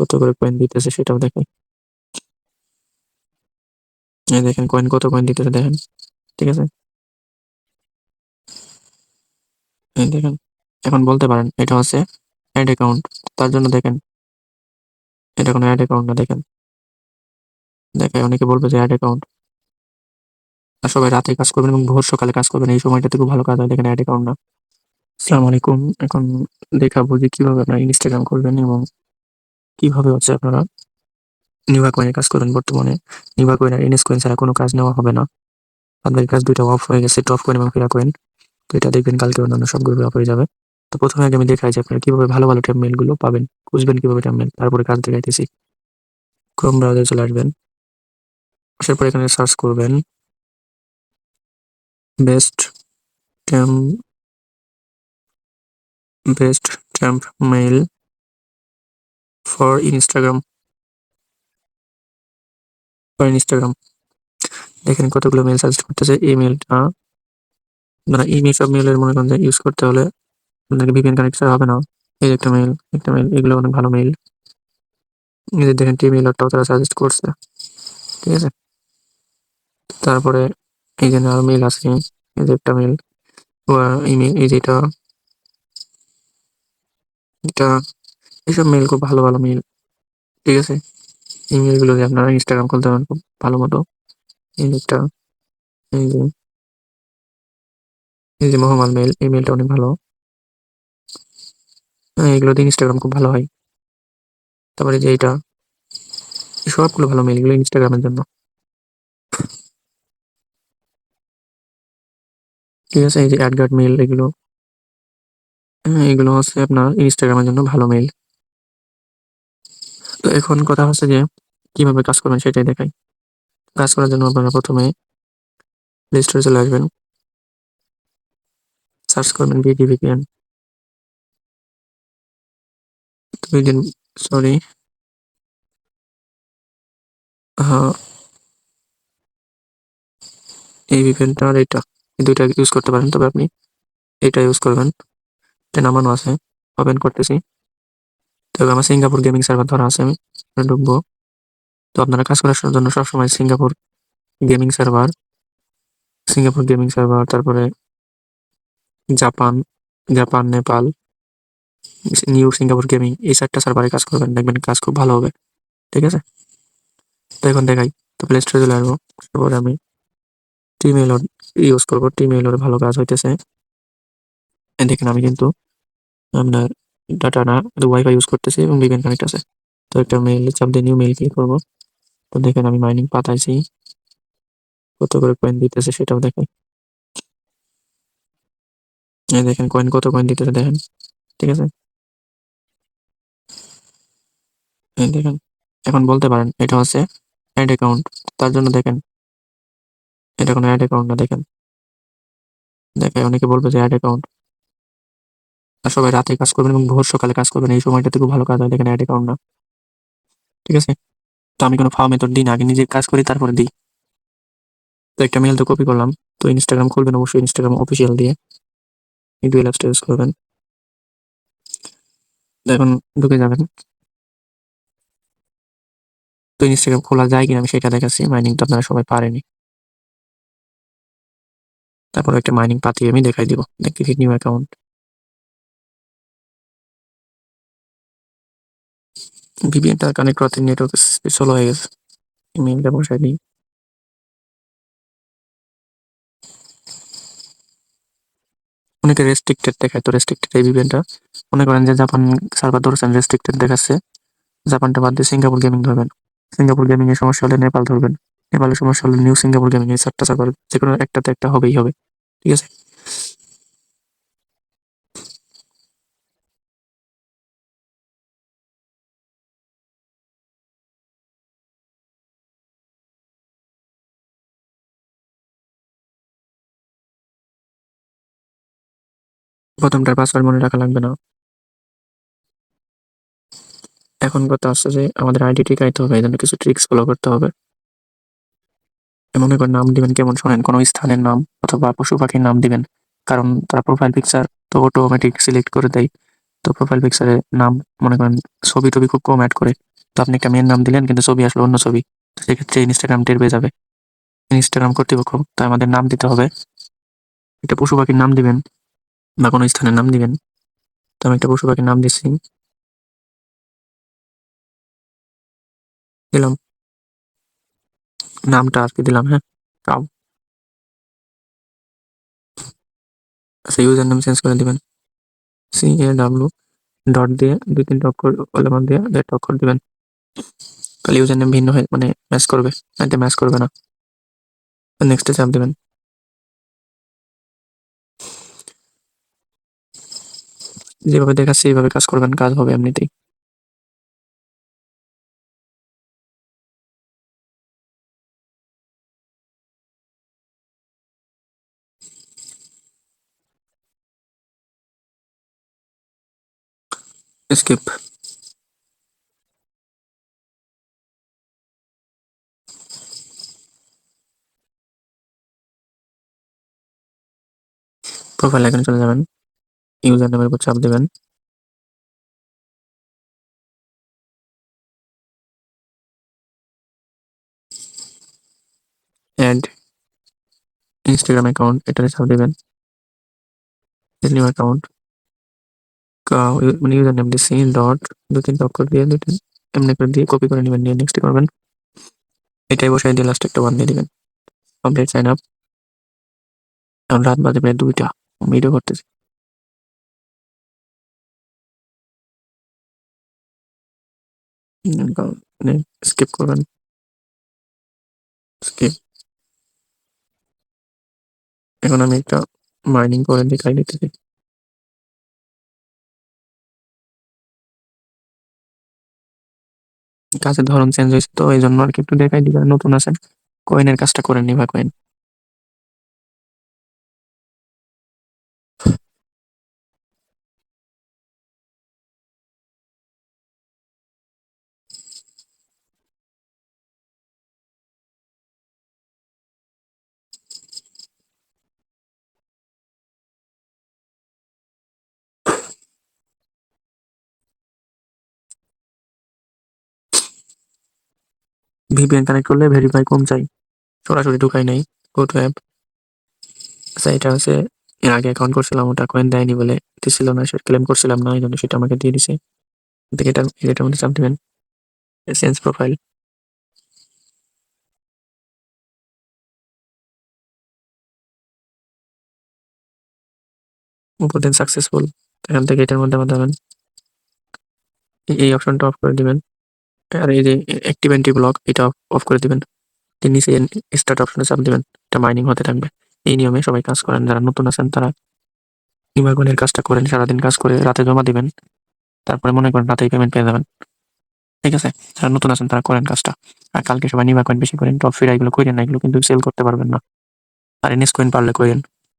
কত করে কয়েন দিতেছে সেটাও দেখেন। এই দেখেন কয়েন কত কয়েন দিতেছে দেখেন, ঠিক আছে? এই দেখেন, এখন বলতে পারেন এটা হচ্ছে অ্যাড অ্যাকাউন্ট তার জন্য দেখেন, এটা কোনো অ্যাড অ্যাকাউন্ট না দেখেন। দেখে অনেকে বলবে যে অ্যাড অ্যাকাউন্ট আর সবাই রাতে কাজ করবেন এবং ভোর সকালে কাজ করবেন, এই সময়টাতে খুব ভালো কাজ হয়, দেখেন অ্যাড অ্যাকাউন্ট না। আসসালামু আলাইকুম এখন দেখাবো যে কীভাবে আপনারা ইনস্টাগ্রাম করবেন এবং কীভাবে হচ্ছে আপনারা নিভা কয়েনের কাজ করবেন বর্তমানে? নিভা কয়েন আর এনএস কয়েন ছাড়া কোনো কাজ নেওয়া হবে না। আপনার কাজ দুইটা অফ হয়ে গেছে টপ কয়েন এবং ফিরা কয়েন তো এটা দেখবেন কালকে অন্যান্য সব সবগুলো অফ হয়ে যাবে। তো প্রথমে আগে আমি দেখাই যে আপনারা কীভাবে ভালো ভালো ট্যাবগুলো পাবেন, খুঁজবেন কীভাবে ট্যাব মেল তারপরে কাজ দেখাইতেছি। ক্রোম ব্রাউজারে চলে আসবেন। আসার এখানে সার্চ করবেন। Best temp best temp mail for Instagram for Instagram দেখেন কতগুলো মেল সাজেস্ট করতেছে। এই মেলটা মানে ইমেল সব মেলের মনে করেন ইউজ করতে হলে আপনাকে ভিপিএন কানেক্ট হবে না। এই একটা মেল একটা মেল এগুলো অনেক ভালো মেল যে দেখেন টি মেইলটাও তারা সাজেস্ট করছে। ঠিক আছে? তারপরে এই যে আরও মেল আছে, এই যে একটা মেল ইমেল এই যে এটা। এটা এসব মেল খুব ভালো ভালো মেল ঠিক আছে? এই মেলগুলো দিয়ে আপনারা ইনস্টাগ্রাম খুলতে পারেন খুব ভালো মতো। এই একটা এই যে এই যে মোহাম্মদ মেল এই মেলটা অনেক ভালো। হ্যাঁ এগুলো দিয়ে ইনস্টাগ্রাম খুব ভালো হয়। তারপরে যে এইটা, সবগুলো ভালো মেল এগুলো ইনস্টাগ্রামের জন্য। ঠিক আছে? এই যে অ্যাডগার্ড মেল এগুলো। হ্যাঁ এগুলো হচ্ছে আপনার ইনস্টাগ্রামের জন্য ভালো মেল তো এখন কথা হচ্ছে যে, কীভাবে কাজ করবেন সেটাই দেখাই। কাজ করার জন্য আপনারা প্রথমে প্লে স্টোরে চলে আসবেন। সার্চ করবেন ভিডিভিপিএন দুই দিন সরি হ্যাঁ। এই ভিপিএনটা আর এইটা, এই দুইটা ইউজ করতে পারেন। তবে আপনি এটা ইউজ করবেন। এটা নামানো আছে। ওপেন করতেছি। তবে আমার সিঙ্গাপুর গেমিং সার্ভার ধরা আছে, আমি ঢুকবো। তো আপনারা কাজ করার জন্য সবসময় Singapore gaming server, Singapore gaming server, তারপরে Japan Japan, Nepal, new Singapore gaming, এই চারটা সার্ভারে কাজ করবেন, দেখবেন কাজ খুব ভালো হবে, ঠিক আছে? তো এখন দেখাই, তো প্লে স্টোরে চলে আসব, তারপরে আমি টিমেল ইউজ করব টিমেলের ভালো কাজ হইতেছে। দেখেন আমি কিন্তু আপনার ডাটা না ওয়াইফাই ইউজ করতেছি এবং ভিপিএন কানেক্ট আছে। তো একটা মেইল চাপ দিয়ে নিউ মেইল ক্লিক করব। তো দেখেন আমি মাইনিং পাতাইছি। কত করে কয়েন দিতেছে সেটাও এই দেখেন কয়েন কত কয়েন দিতেছে দেখেন। ঠিক আছে? দেখেন, এখন বলতে পারেন এটা হচ্ছে অ্যাড অ্যাকাউন্ট তার জন্য দেখেন, এটা কোনো অ্যাড অ্যাকাউন্ট না দেখেন। দেখে অনেকে বলবে যে অ্যাড অ্যাকাউন্ট সবাই রাতে কাজ করবেন এবং ভোর সকালে কাজ করবেন, এই সময়টাতে খুব ভালো কাজ হয়, দেখেন অ্যাড অ্যাকাউন্ট না ঠিক আছে? তো আমি কোনো ফাওয়া মেথড দিই না, আগে নিজের কাজ করি, তারপরে দিই। তো একটা মেল তো কপি করলাম, তো ইনস্টাগ্রাম খুলবেন, অবশ্যই ইনস্টাগ্রাম অফিসিয়াল দিয়ে। দুই অ্যাপসটা ইউজ করবেন। এখন ঢুকে যাবেন। তো ইনস্টাগ্রাম খোলা যায় কিনা আমি সেটা দেখাচ্ছি মাইনিং তো আপনারা সবাই পারেনি তারপর একটা মাইনিং পাতি আমি দেখাই দিব দেখি নিউ অ্যাকাউন্ট ভিপিএনটা কানেক্ট করতে নেটওয়ার্ক স্লো হয়ে গেছে। ইমেলটা বসাই দিই। অনেকে রেস্ট্রিক্টেড দেখায়। তো রেস্ট্রিক্টেড এই ভিপিএনটা মনে করেন যে জাপান সার্ভার ধরছেন রেস্ট্রিক্টেড দেখাচ্ছে। জাপানটা বাদ দিয়ে সিঙ্গাপুর গেমিং ধরবেন। সিঙ্গাপুর গেমিং এর সমস্যা হলে নেপাল ধরবেন। নেপালের সমস্যা হলে নিউ সিঙ্গাপুর গেমিং এই চারটা সার্ভার যে কোনো একটাতে একটা হবেই হবে। ঠিক আছে? প্রথমটার পাসওয়ার্ড মনে রাখা লাগবে না। এখন কথা আসছে যে আমাদের আইডি টিকাইতে হবে এই জন্য কিছু ট্রিক্স ফলো করতে হবে। মনে করেন নাম দিবেন কেমন শোনেন, কোনো স্থানের নাম অথবা পশু পাখির নাম দিবেন। কারণ তারা প্রোফাইল পিকচার তো অটোমেটিক সিলেক্ট করে দেয়। তো প্রোফাইল পিকচারে নাম মনে করেন ছবি টবি খুব কম অ্যাড করে। তো আপনি একটা মেয়ের নাম দিলেন, কিন্তু ছবি আসলো অন্য ছবি। তো সেক্ষেত্রে ইনস্টাগ্রাম টের পেয়ে যাবে। ইনস্টাগ্রাম কর্তৃপক্ষ তাই আমাদের নাম দিতে হবে। একটা পশু পাখির নাম দিবেন। বা কোনো স্থানের নাম দিবেন। তো আমি একটা পশু পাখির নাম দিচ্ছি দিলাম। নামটা আর কি দিলাম হ্যাঁ? কাউ। আচ্ছা ইউজার নাম চেঞ্জ করে দিবেন। সি এ ডাব্লু ডট দিয়ে দুই তিনটা অক্ষর কলমান দিয়ে একটা অক্ষর দিবেন। তাহলে ইউজার নেম ভিন্ন হয়ে মানে ম্যাচ করবে। এতে ম্যাচ করবে না। নেক্সটে চাপ দিবেন। যেভাবে দেখাচ্ছি এইভাবে কাজ করবেন কাজ হবে এমনিতেই। স্কিপ প্রোফাইল এখানে চলে যাবেন। ইউজার নামের উপর চাপ দেবেন। অ্যাড ইনস্টাগ্রাম অ্যাকাউন্ট এটাতে চাপ দেবেন। অ্যাকাউন্ট মানে ইউজার নেম দিচ্ছি ডট দু তিনটা অক্ষর দিয়ে তিন, এমনি করে দিয়ে কপি করে নেবেন নিয়ে নেক্সট করবেন। এটাই বসাই দিয়ে লাস্ট একটা ওয়ান দিয়ে দেবেন। কমপ্লিট সাইন আপ এখন রাত বাজে প্রায় দুইটা ভিডিও করতেছি। স্কিপ করবেন স্কিপ এখন আমি একটা মাইনিং করে দেখাই দিতেছি কাজের ধরন চেঞ্জ হয়েছে তো এই জন্য আর কি একটু দেখাই দিবেন নতুন আছেন কয়েনের কাজটা করে নিবা কয়েন ভিপিএন কানেক্ট করলে ভেরিফাই কম চাই। সরাসরি ঢুকাই নাই গো টু অ্যাপ আচ্ছা এটা হচ্ছে এর আগে অ্যাকাউন্ট করছিলাম, ওটা কয়েন দেয়নি বলে দিছিল না, সেটা ক্লেম করছিলাম না এই জন্য সেটা আমাকে দিয়ে দিছে। দেখে এটা, এটার মধ্যে চাপ দিবেন। চেঞ্জ প্রোফাইল উপর দেন সাকসেসফুল এখান থেকে এটার মধ্যে আবার যাবেন এই- এই অপশনটা অফ করে দিবেন। আর এই যে অ্যাক্টিভ অ্যান্টি ব্লক এটা অফ করে দিবেন। নিচে স্টার্ট অপশনে চাপ দিবেন, এটা মাইনিং হতে থাকবে। এই নিয়মে সবাই কাজ করেন, যারা নতুন আছেন তারা নিমাগনের কাজটা করেন, সারাদিন কাজ করে রাতে জমা দিবেন, তারপরে মনে করেন রাতেই পেমেন্ট পেয়ে যাবেন। ঠিক আছে? যারা নতুন আছেন তারা করেন কাজটা। আর কালকে সবাই নিমা কয়েন বেশি করেন টপ ফিরা এগুলো করেন না, এগুলো কিন্তু সেল করতে পারবেন না। আর এনএস কয়েন পারলে করেন